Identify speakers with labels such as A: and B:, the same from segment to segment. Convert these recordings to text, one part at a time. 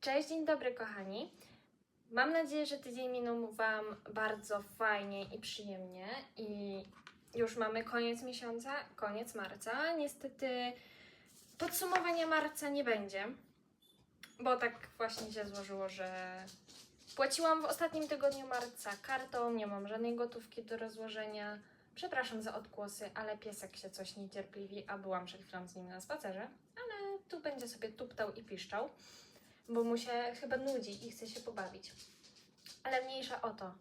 A: Cześć, dzień dobry kochani. Mam nadzieję, że tydzień minął Wam bardzo fajnie i przyjemnie i już mamy koniec miesiąca, koniec marca. Niestety podsumowania marca nie będzie, bo tak właśnie się złożyło, że płaciłam w ostatnim tygodniu marca kartą, nie mam żadnej gotówki do rozłożenia. Przepraszam za odgłosy, ale piesek się coś niecierpliwi, a byłam przed chwilą z nim na spacerze, ale tu będzie sobie tuptał i piszczał bo mu się chyba nudzi i chce się pobawić. Ale mniejsza o to.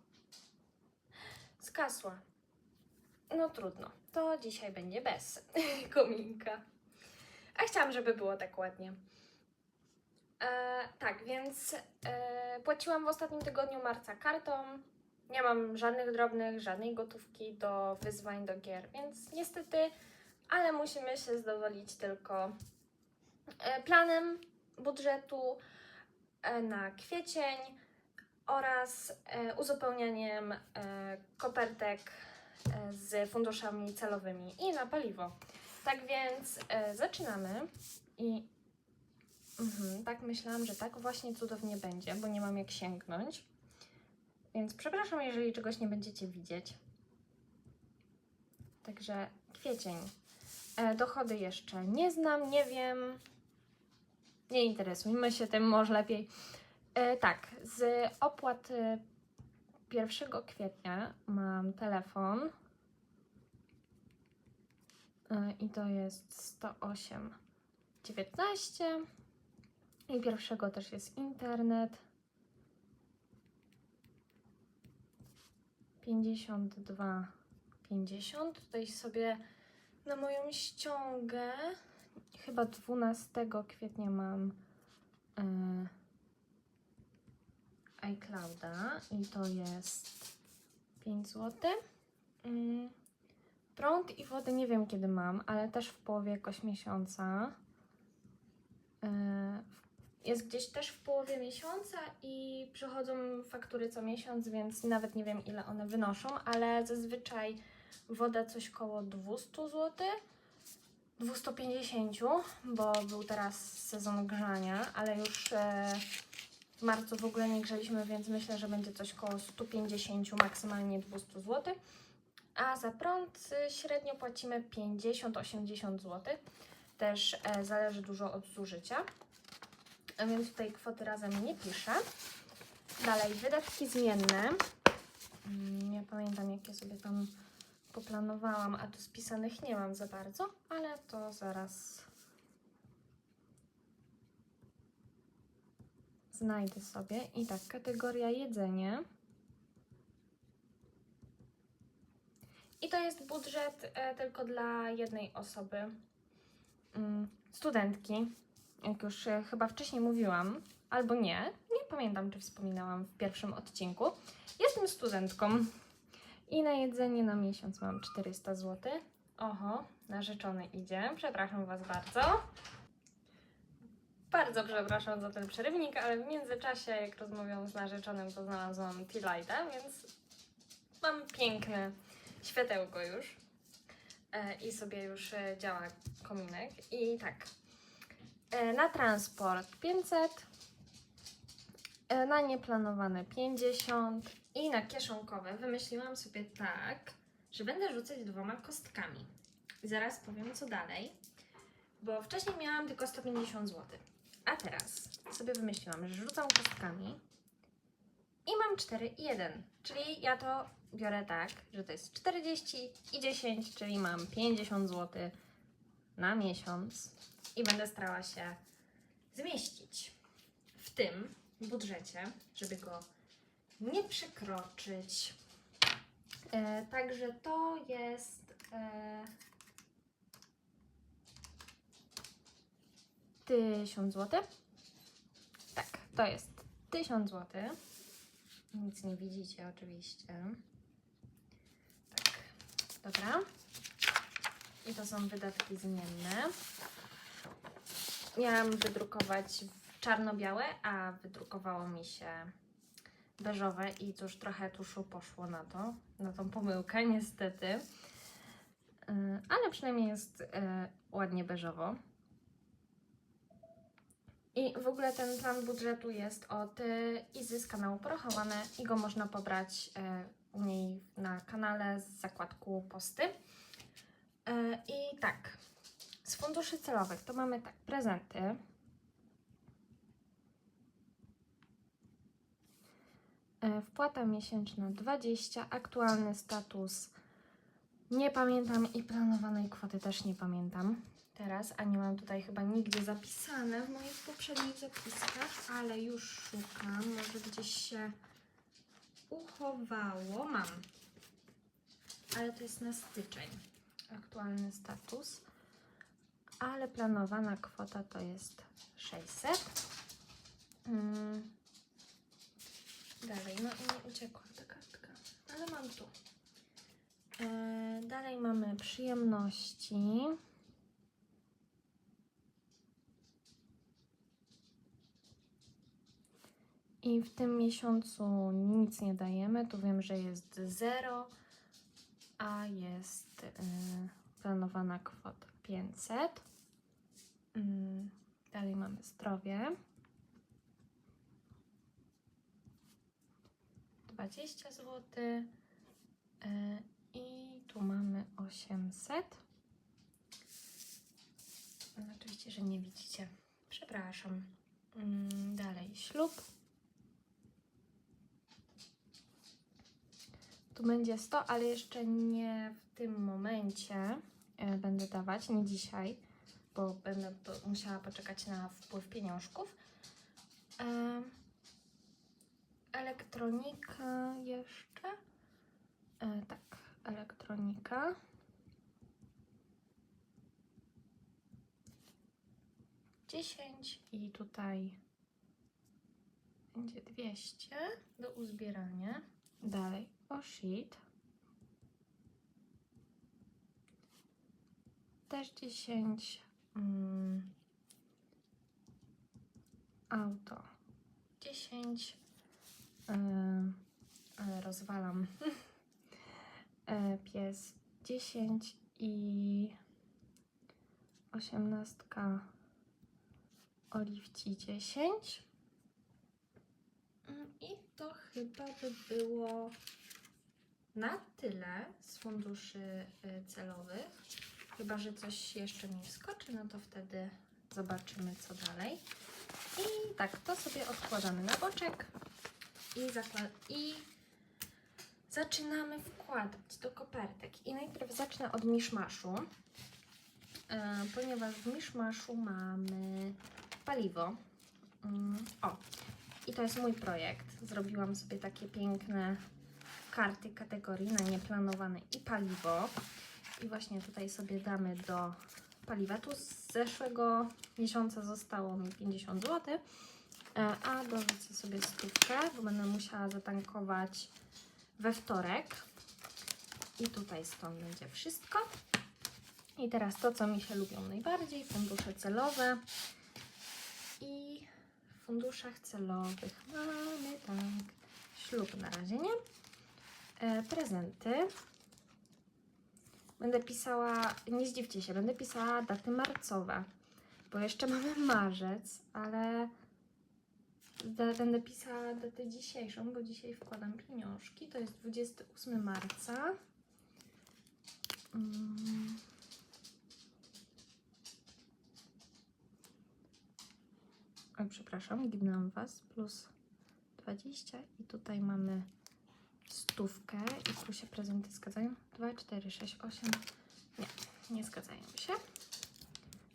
A: Skasła. No trudno. To dzisiaj będzie bez kominka. A chciałam, żeby było tak ładnie. E, tak, więc e, płaciłam w ostatnim tygodniu marca kartą. Nie mam żadnych drobnych, żadnej gotówki do wyzwań, do gier, więc niestety, ale musimy się zadowolić tylko e, planem budżetu na kwiecień oraz e, uzupełnianiem e, kopertek e, z funduszami celowymi i na paliwo. Tak więc e, zaczynamy i mhm, tak myślałam, że tak właśnie cudownie będzie, bo nie mam jak sięgnąć. Więc przepraszam, jeżeli czegoś nie będziecie widzieć. Także kwiecień. E, dochody jeszcze nie znam, nie wiem. Nie interesujmy się tym, może lepiej. E, tak, z opłat e, 1 kwietnia mam telefon. E, I to jest 108,19. I pierwszego też jest internet. 52,50. Tutaj sobie na moją ściągę chyba 12 kwietnia mam e, iClouda i to jest 5 zł. Mm, prąd i wodę nie wiem kiedy mam, ale też w połowie jakoś miesiąca. E, jest gdzieś też w połowie miesiąca i przychodzą faktury co miesiąc, więc nawet nie wiem ile one wynoszą, ale zazwyczaj woda coś koło 200 zł. 250, bo był teraz sezon grzania, ale już e, w marcu w ogóle nie grzeliśmy, więc myślę, że będzie coś koło 150, maksymalnie 200 zł. A za prąd e, średnio płacimy 50-80 zł. Też e, zależy dużo od zużycia. A więc tutaj kwoty razem nie piszę. Dalej, wydatki zmienne. Mm, Nie pamiętam, jakie sobie tam poplanowałam, a tu spisanych nie mam za bardzo, ale to zaraz znajdę sobie. I tak, kategoria jedzenie. I to jest budżet e, tylko dla jednej osoby, mm, studentki. Jak już e, chyba wcześniej mówiłam, albo nie, nie pamiętam, czy wspominałam w pierwszym odcinku. Jestem studentką. I na jedzenie na miesiąc mam 400 zł. Oho, narzeczony idzie. Przepraszam Was bardzo. Bardzo przepraszam za ten przerywnik, ale w międzyczasie, jak rozmawiałam z narzeczonym, to znalazłam tea lighta, więc mam piękne światełko już. E, I sobie już e, działa kominek. I tak, e, na transport 500, e, na nieplanowane 50, i na kieszonkowe wymyśliłam sobie tak, że będę rzucać dwoma kostkami. Zaraz powiem co dalej, bo wcześniej miałam tylko 150 zł. A teraz sobie wymyśliłam, że rzucam kostkami i mam 4 i 1. Czyli ja to biorę tak, że to jest 40 i 10, czyli mam 50 zł na miesiąc i będę starała się zmieścić w tym budżecie, żeby go nie przekroczyć. E, także to jest e, 1000 zł. Tak, to jest 1000 zł. Nic nie widzicie oczywiście. Tak, dobra. I to są wydatki zmienne. Miałam wydrukować czarno-białe, a wydrukowało mi się beżowe i cóż, trochę tuszu poszło na to, na tą pomyłkę niestety. Yy, Ale przynajmniej jest yy, ładnie beżowo. I w ogóle ten plan budżetu jest od y, Izy z kanału Porochowane i go można pobrać y, u niej na kanale z zakładku posty. Y, I tak, z funduszy celowych to mamy tak, prezenty. Wpłata miesięczna 20, aktualny status nie pamiętam i planowanej kwoty też nie pamiętam teraz, a nie mam tutaj chyba nigdzie zapisane w moich poprzednich zapiskach, ale już szukam, może gdzieś się uchowało. Mam, ale to jest na styczeń. Aktualny status, ale planowana kwota to jest 600. Mm. Dalej, no i mi uciekła ta kartka, ale mam tu. E, dalej mamy przyjemności. I w tym miesiącu nic nie dajemy. Tu wiem, że jest 0, a jest y, planowana kwota 500. Mm, dalej mamy zdrowie. 20 zł. Y, I tu mamy 800. No, oczywiście, że nie widzicie. Przepraszam. Mm, Dalej ślub. Tu będzie 100, ale jeszcze nie w tym momencie e, będę dawać, nie dzisiaj, bo będę musiała poczekać na wpływ pieniążków. Elektronika jeszcze. E, tak, elektronika. Dziesięć i tutaj będzie 200 do uzbierania. Dalej, o shit. Też 10. Mm, auto 10. Ale rozwalam. E, pies 10 i 18 oliwci 10. Mm, I to chyba by było na tyle z funduszy y, celowych. Chyba, że coś jeszcze mi wskoczy, no to wtedy zobaczymy, co dalej. I tak, to sobie odkładamy na boczek i, i zaczynamy wkładać do kopertek. I najpierw zacznę od miszmaszu, e, ponieważ w miszmaszu mamy paliwo. Mm, o, i to jest mój projekt. Zrobiłam sobie takie piękne karty kategorii na nieplanowane i paliwo. I właśnie tutaj sobie damy do paliwa. Tu z zeszłego miesiąca zostało mi 50 zł, a dorzucę sobie stówkę, bo będę musiała zatankować we wtorek. I tutaj stąd będzie wszystko. I teraz to, co mi się lubią najbardziej, fundusze celowe. I w funduszach celowych mamy tak, ślub na razie nie, e, prezenty. Będę pisała, nie zdziwcie się, będę pisała daty marcowe, bo jeszcze mamy marzec, ale będę pisała datę dzisiejszą, bo dzisiaj wkładam pieniążki. To jest 28 marca. Mm. Oj, przepraszam, ginęłam Was. Plus 20 i tutaj mamy stówkę i tu się prezenty zgadzają. 2, 4, 6, 8. Nie, nie zgadzają się.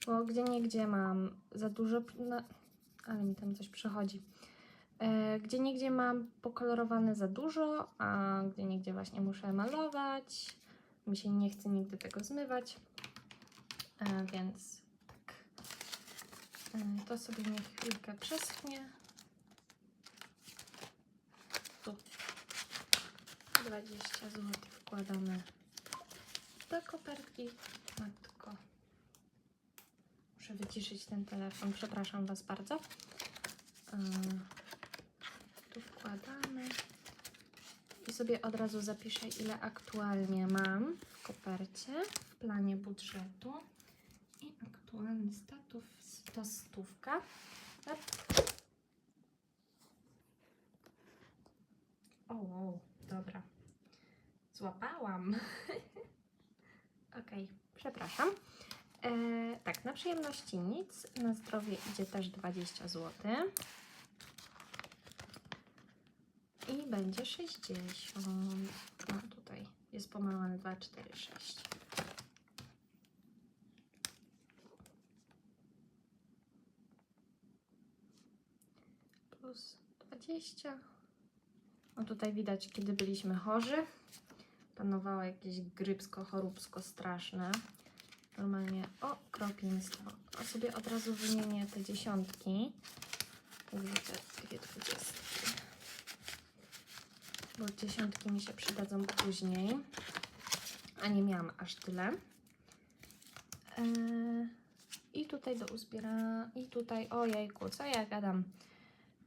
A: Bo gdzie niegdzie mam za dużo, no, ale mi tam coś przychodzi. E, gdzie niegdzie mam pokolorowane za dużo, a gdzie niegdzie właśnie muszę malować. Mi się nie chce nigdy tego zmywać. E, więc tak. E, to sobie niech chwilkę przeschnie. Tu 20 zł wkładamy do kopertki. Muszę wyciszyć ten telefon. Przepraszam Was bardzo. Ym, Tu wkładamy. I sobie od razu zapiszę, ile aktualnie mam w kopercie, w planie budżetu. I aktualny status to stówka. O, wow, dobra. Złapałam. Okej, przepraszam. E, tak, na przyjemności nic. Na zdrowie idzie też 20 zł. I będzie 60. A tutaj jest pomalowane 2, 4, 6. Plus 20. No tutaj widać, kiedy byliśmy chorzy. Panowało jakieś grypsko-choróbsko straszne. Normalnie okropieństwo. A sobie od razu wymienię te dziesiątki. Widzę dwie dwudziestki. Bo dziesiątki mi się przydadzą później. A nie miałam aż tyle. Eee, I tutaj do uzbiera. I tutaj, ojejku, co ja gadam.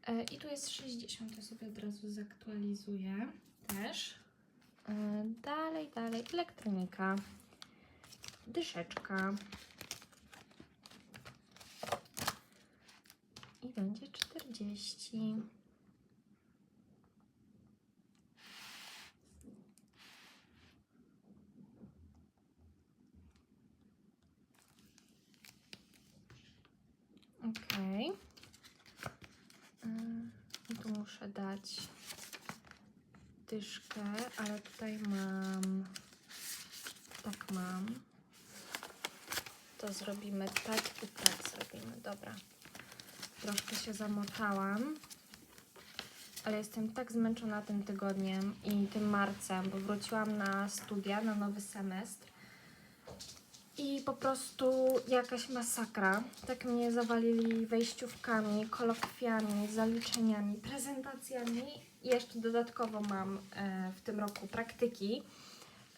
A: E, I tu jest 60, to sobie od razu zaktualizuję też. E, Dalej, dalej, elektronika, dyszeczka. I będzie 40. Okej. Mm, i Tu muszę dać dyszkę, ale tutaj mam. Tak mam. To zrobimy tak i tak zrobimy. Dobra. Troszkę się zamotałam. Ale jestem tak zmęczona tym tygodniem i tym marcem, bo wróciłam na studia, na nowy semestr. I po prostu jakaś masakra. Tak mnie zawalili wejściówkami, kolokwiami, zaliczeniami, prezentacjami. I jeszcze dodatkowo mam e, w tym roku praktyki,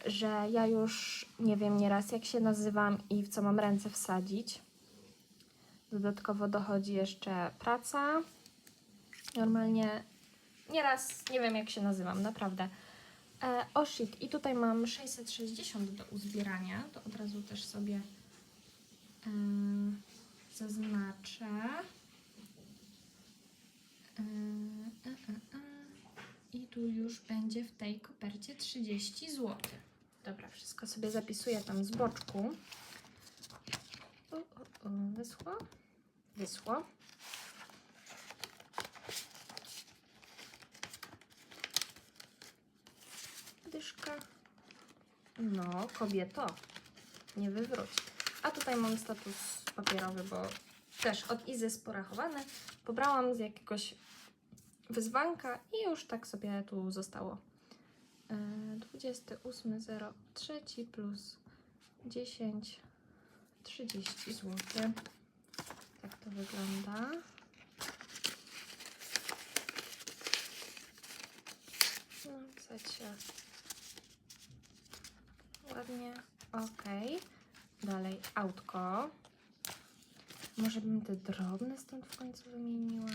A: że ja już nie wiem nieraz jak się nazywam i w co mam ręce wsadzić. Dodatkowo dochodzi jeszcze praca. Normalnie nieraz nie wiem jak się nazywam, naprawdę. E, i tutaj mam 660 do uzbierania, to od razu też sobie e, zaznaczę. E, e, e. I tu już będzie w tej kopercie 30 zł. Dobra, wszystko sobie zapisuję tam z boczku. O, o, o, wyschło? Wyschło. dyszka. No, kobieto, nie wywróć. A tutaj mam status papierowy, bo też od Izy sporachowany. Pobrałam z jakiegoś wyzwanka i już tak sobie tu zostało. E, 28.03 plus 10, 30 zł. Tak to wygląda. No, chcecie ładnie. Ok. Dalej autko. Może bym te drobne stąd w końcu wymieniła.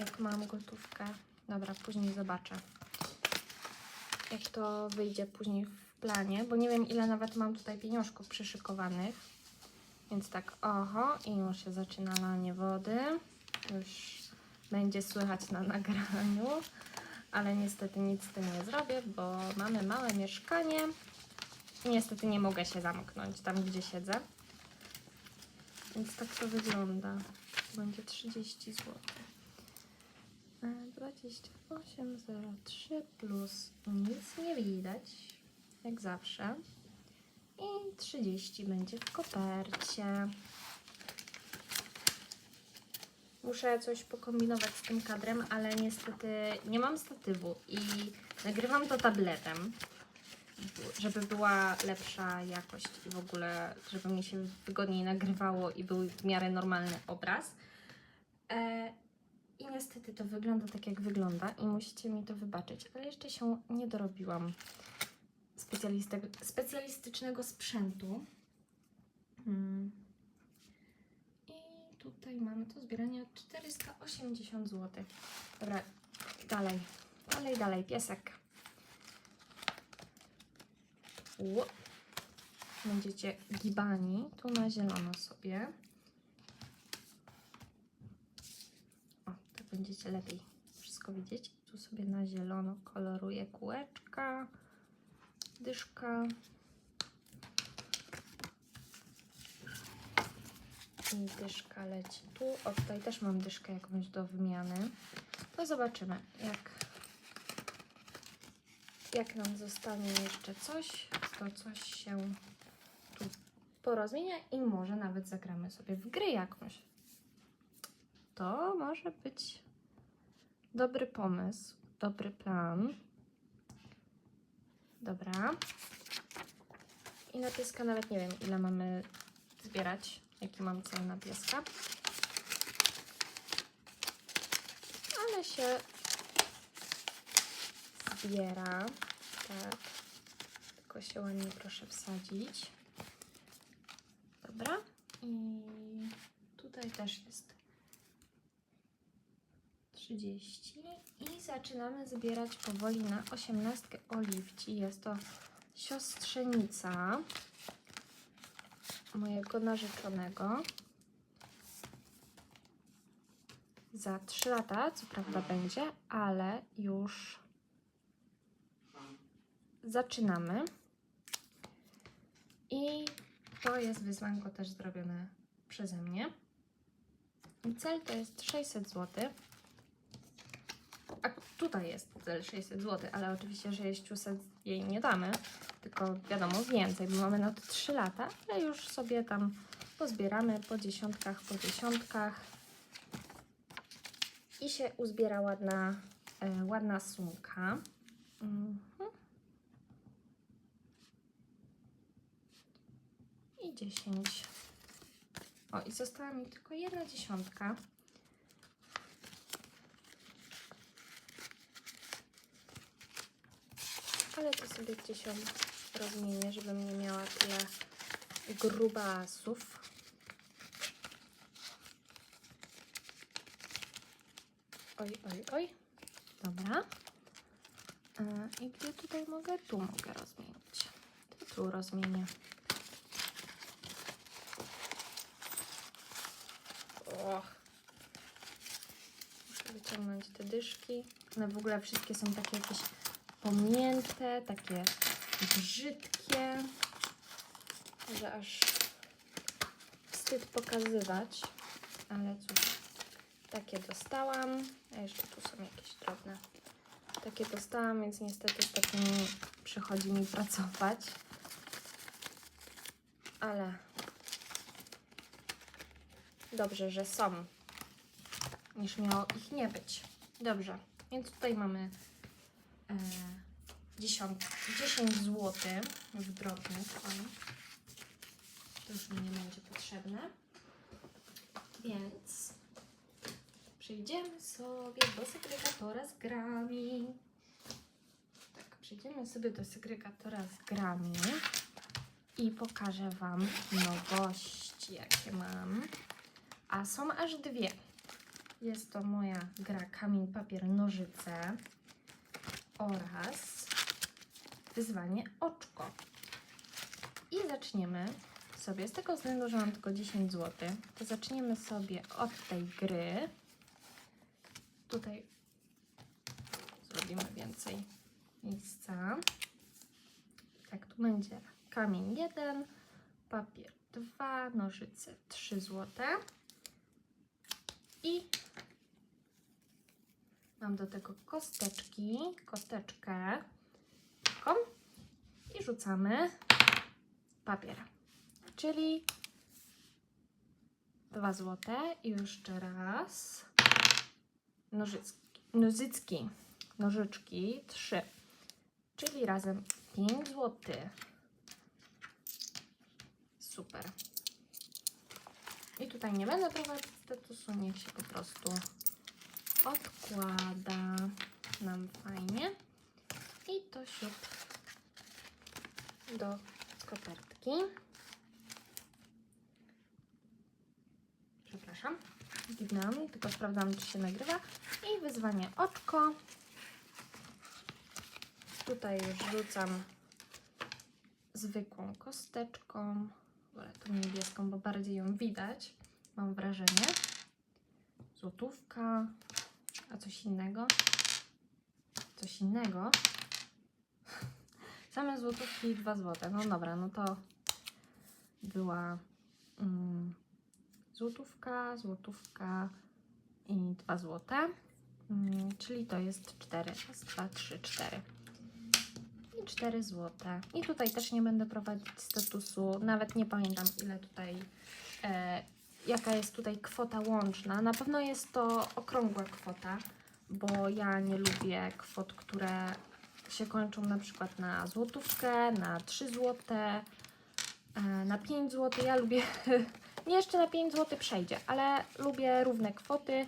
A: Jak mam gotówkę. Dobra, później zobaczę. Jak to wyjdzie później w planie, bo nie wiem ile nawet mam tutaj pieniążków przyszykowanych. Więc tak, oho, i już się zaczyna lanie wody. Już będzie słychać na nagraniu ale niestety nic z tym nie zrobię, bo mamy małe mieszkanie niestety nie mogę się zamknąć tam, gdzie siedzę. Więc tak to wygląda. Będzie 30 zł. 28,03 plus nic nie widać, jak zawsze. I 30 będzie w kopercie. Muszę coś pokombinować z tym kadrem, ale niestety nie mam statywu i nagrywam to tabletem, żeby była lepsza jakość i w ogóle, żeby mi się wygodniej nagrywało i był w miarę normalny obraz. E, I niestety to wygląda tak, jak wygląda i musicie mi to wybaczyć, ale jeszcze się nie dorobiłam specjalistycznego sprzętu. Hmm. I tutaj mamy to zbieranie 480 zł. Dobra, dalej, dalej, dalej, piesek. Ło. Będziecie gibani tu na zielono sobie. Będziecie lepiej wszystko widzieć. Tu sobie na zielono koloruję kółeczka, dyszka. I dyszka leci tu. O, tutaj też mam dyszkę jakąś do wymiany. To zobaczymy, jak, jak nam zostanie jeszcze coś, to coś się tu porozmienia i może nawet zagramy sobie w gry jakąś. To może być dobry pomysł, dobry plan. Dobra. I na pieska nawet nie wiem, ile mamy zbierać, jaki mam cel na pieska. Ale się zbiera. Tak. Tylko się ładnie proszę wsadzić. Dobra. I tutaj też jest 30. I zaczynamy zbierać powoli na 18 oliwci. Jest to siostrzenica mojego narzeczonego. Za 3 lata, co prawda będzie, ale już zaczynamy. I to jest wyzwanko też zrobione przeze mnie. I cel to jest 600 zł. A tutaj jest cel 600 zł, ale oczywiście 600 jej nie damy, tylko wiadomo więcej, bo mamy na to 3 lata, ale już sobie tam pozbieramy po dziesiątkach, po dziesiątkach i się uzbiera ładna, e, ładna sumka. Mhm. I 10. O, i została mi tylko jedna dziesiątka. Ale to sobie gdzieś ją rozmienię, żebym nie miała tyle grubasów. Oj, oj, oj. Dobra. E, I gdzie tutaj mogę? Tu mogę rozmienić. To tu rozmienię. Och. Muszę wyciągnąć te dyszki. One w ogóle wszystkie są takie jakieś pomięte, takie brzydkie, że aż wstyd pokazywać. Ale cóż, takie dostałam. A jeszcze tu są jakieś drobne. Takie dostałam, więc niestety z takimi przychodzi mi pracować. Ale dobrze, że są, niż miało ich nie być. Dobrze, więc tutaj mamy 10, 10 zł w drobnych. To już mi nie będzie potrzebne. Więc przejdziemy sobie do segregatora z grami. Tak, przejdziemy sobie do segregatora z grami i pokażę Wam nowości, jakie mam. A są aż dwie. Jest to moja gra Kamień, Papier, Nożyce oraz wyzwanie Oczko. I zaczniemy sobie, z tego względu, że mam tylko 10 zł, to zaczniemy sobie od tej gry. Tutaj zrobimy więcej miejsca. Tak, tu będzie kamień 1, papier 2, nożyce 3 zł. I mam do tego kosteczki, kosteczkę taką i rzucamy papier, czyli 2 złote i jeszcze raz nożycki, nożycki, nożyczki 3, czyli razem 5 złotych. Super. I tutaj nie będę prowadzić statusu, niech się po prostu odkłada nam fajnie. I to siup do kopertki. Przepraszam, zginęłam, tylko sprawdzam, czy się nagrywa. I wyzwanie oczko. Tutaj już rzucam zwykłą kosteczką. Wolę tą niebieską, bo bardziej ją widać, mam wrażenie. Złotówka. Coś innego. Coś innego. Same złotówki i 2 złote. No dobra, no to była mm, złotówka, złotówka i 2 złote. Mm, czyli to jest 4. Raz, dwa, trzy, cztery. I 4 złote. I tutaj też nie będę prowadzić statusu. Nawet nie pamiętam ile tutaj, e, jaka jest tutaj kwota łączna. Na pewno jest to okrągła kwota, bo ja nie lubię kwot, które się kończą na przykład na złotówkę, na 3 złote, e, na 5 zł. Ja lubię, nie jeszcze na 5 zł przejdzie, ale lubię równe kwoty,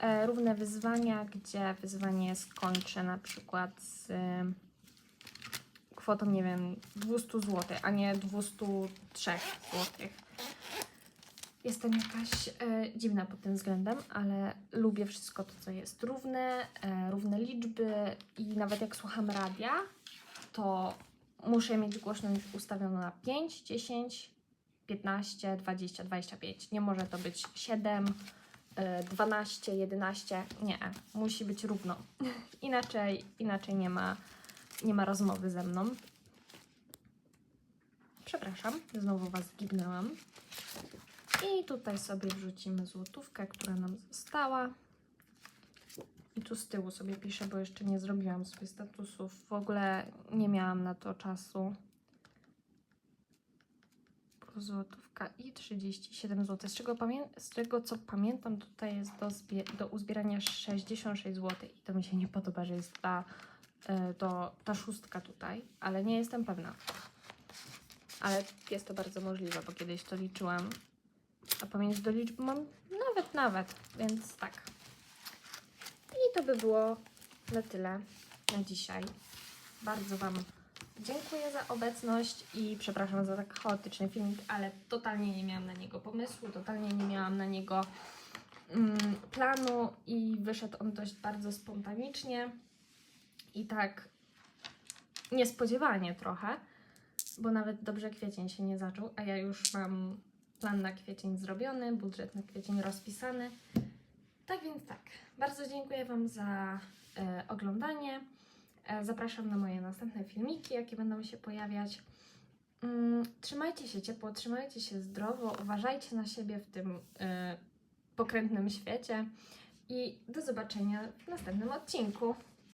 A: e, równe wyzwania, gdzie wyzwanie skończę na przykład z e, kwotą, nie wiem, 200 zł, a nie 203 zł. Jestem jakaś e, dziwna pod tym względem, ale lubię wszystko to, co jest równe, e, równe liczby i nawet jak słucham radia, to muszę mieć głośność ustawioną na 5, 10, 15, 20, 25. Nie może to być 7, e, 12, 11. Nie, musi być równo. inaczej, inaczej nie ma, nie ma rozmowy ze mną. Przepraszam, znowu Was zgibnęłam. I tutaj sobie wrzucimy złotówkę, która nam została. I tu z tyłu sobie piszę, bo jeszcze nie zrobiłam sobie statusów. W ogóle nie miałam na to czasu. Złotówka i 37 zł. Z czego, z czego co pamiętam, tutaj jest do, do uzbierania 66 zł. I to mi się nie podoba, że jest ta, e, to, ta szóstka tutaj, ale nie jestem pewna. Ale jest to bardzo możliwe, bo kiedyś to liczyłam a pamięć do liczb mam nawet, nawet, więc tak. I to by było na tyle na dzisiaj. Bardzo Wam dziękuję za obecność i przepraszam za tak chaotyczny filmik, ale totalnie nie miałam na niego pomysłu, totalnie nie miałam na niego mm, planu i wyszedł on dość bardzo spontanicznie i tak niespodziewanie trochę, bo nawet dobrze kwiecień się nie zaczął, a ja już mam plan na kwiecień zrobiony, budżet na kwiecień rozpisany. Tak więc tak, bardzo dziękuję Wam za e, oglądanie. E, zapraszam na moje następne filmiki, jakie będą się pojawiać. Mm, trzymajcie się ciepło, trzymajcie się zdrowo, uważajcie na siebie w tym e, pokrętnym świecie i do zobaczenia w następnym odcinku.